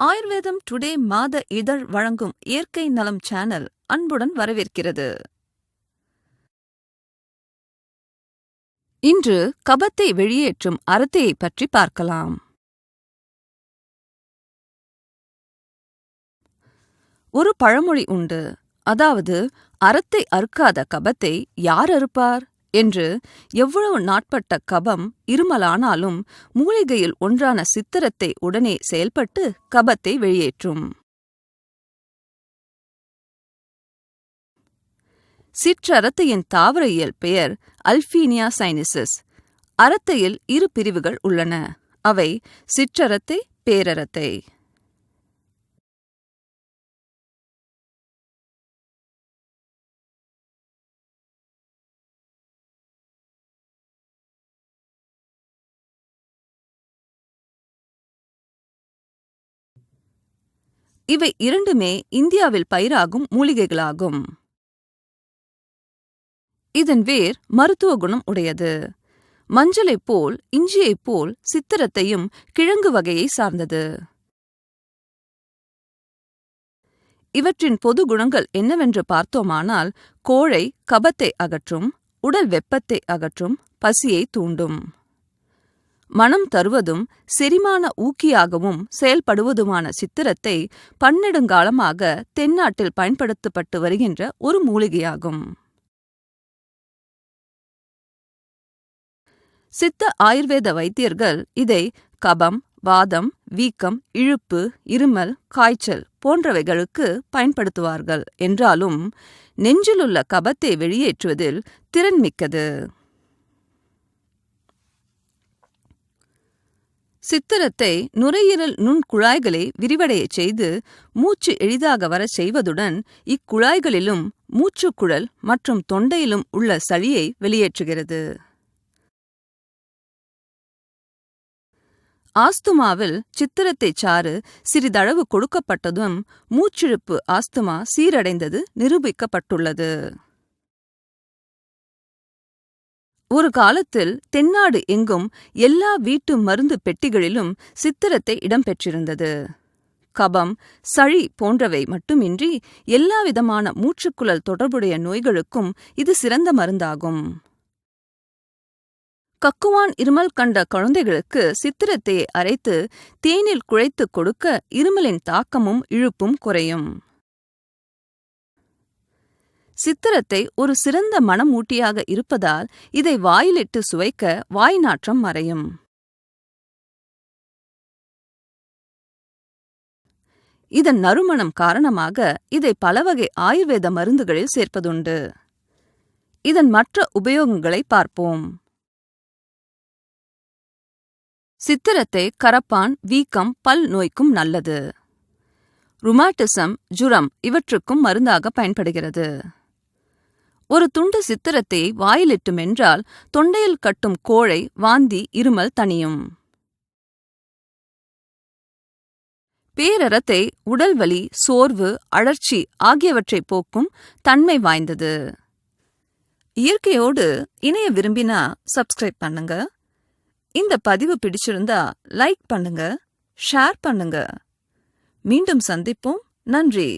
ஆயுர்வேதம் டுடே மாத இதழ் வழங்கும் இயற்கை நலம் சேனல் அன்புடன் வரவேற்கிறது. இன்று கபத்தை வெளியேற்றும் அரத்தையை பற்றி பார்க்கலாம். ஒரு பழமொழி உண்டு. அதாவது அறத்தை அறுக்காத கபத்தை யார் அறுப்பார்? என்று எவ்வளவு நாட்பட்ட கபம் இருமலானாலும் மூலிகையில் ஒன்றான சித்திரத்தை உடனே செயல்பட்டு கபத்தை வெளியேற்றும். சிற்றரத்தையின் தாவர இயல் பெயர் அல்பீனியா சைனிசஸ். அரத்தையில் இரு பிரிவுகள் உள்ளன. அவை சிற்றரத்தை பேரரத்தை. இவை இரண்டுமே இந்தியாவில் பயிராகும் மூலிகைகளாகும். இதன் வேர் மருத்துவ குணம் உடையது. மஞ்சளைப் போல் இஞ்சியைப் போல் சித்திரத்தையும் கிழங்கு வகையை சார்ந்தது. இவற்றின் பொது குணங்கள் என்னவென்று பார்த்தோமானால் கோழை கபத்தை அகற்றும் உடல் வெப்பத்தை அகற்றும் பசியை தூண்டும். மனம் தருவதும் செரிமான ஊக்கியாகவும் செயல்படுவதுமான சித்திரத்தை பன்னெடுங்காலமாக தென்னாட்டில் பயன்படுத்தப்பட்டு வருகின்ற ஒரு மூலிகையாகும். சித்த ஆயுர்வேத வைத்தியர்கள் இதை கபம் வாதம் வீக்கம் இழுப்பு இருமல் காய்ச்சல் போன்றவைகளுக்கு பயன்படுத்துவார்கள். என்றாலும் நெஞ்சிலுள்ள கபத்தை வெளியேற்றுவதில் திறன்மிக்கது சித்திரத்தை நுரையீரல் நுண்குழாய்களை விரிவடையச் செய்து மூச்சு எளிதாக வரச் செய்வதுடன் இக்குழாய்களிலும் மூச்சுக்குழல் மற்றும் தொண்டையிலும் உள்ள சளியை வெளியேற்றுகிறது. ஆஸ்துமாவில் சித்திரத்தை சாறு சிறிதளவு கொடுக்கப்பட்டதும் மூச்சிழுப்பு ஆஸ்துமா சீரடைந்தது நிரூபிக்கப்பட்டுள்ளது. ஒரு காலத்தில் தென்னாடு எங்கும் எல்லா வீட்டு மருந்து பெட்டிகளிலும் சித்திரத்தை இடம்பெற்றிருந்தது. கபம் சளி போன்றவை மட்டுமின்றி எல்லாவிதமான மூச்சுக்குழல் தொடர்புடைய நோய்களுக்கும் இது சிறந்த மருந்தாகும். கக்குவான் இருமல் கண்ட குழந்தைகளுக்கு சித்திரத்தை அரைத்து தேனில் குழைத்துக் கொடுக்க இருமலின் தாக்கமும் இழுப்பும் குறையும். சித்திரத்தை ஒரு சிறந்த மணமூட்டியாக இருப்பதால் இதை வாயிலிட்டு சுவைக்க வாய் நாற்றம் மறையும். இதன் நறுமணம் காரணமாக இதை பலவகை ஆயுர்வேத மருந்துகளில் சேர்ப்பதுண்டு. இதன் மற்ற உபயோகங்களை பார்ப்போம். சித்திரத்தை கரப்பான் வீக்கம் பல் நோய்க்கும் நல்லது. ருமாட்டிசம் ஜுரம் இவற்றுக்கும் மருந்தாக பயன்படுகிறது. ஒரு துண்டு சித்திரத்தை வாயிலிட்டு மென்றால் தொண்டையில் கட்டும் கோழை வாந்தி இருமல் தணியும். பேரறத்தை உடல்வலி சோர்வு அழற்சி ஆகியவற்றை போக்கும் தன்மை வாய்ந்தது. இயற்கையோடு இணைய விரும்பினா சப்ஸ்கிரைப் பண்ணுங்க. இந்த பதிவு பிடிச்சிருந்தா லைக் பண்ணுங்க ஷேர் பண்ணுங்க. மீண்டும் சந்திப்போம். நன்றி.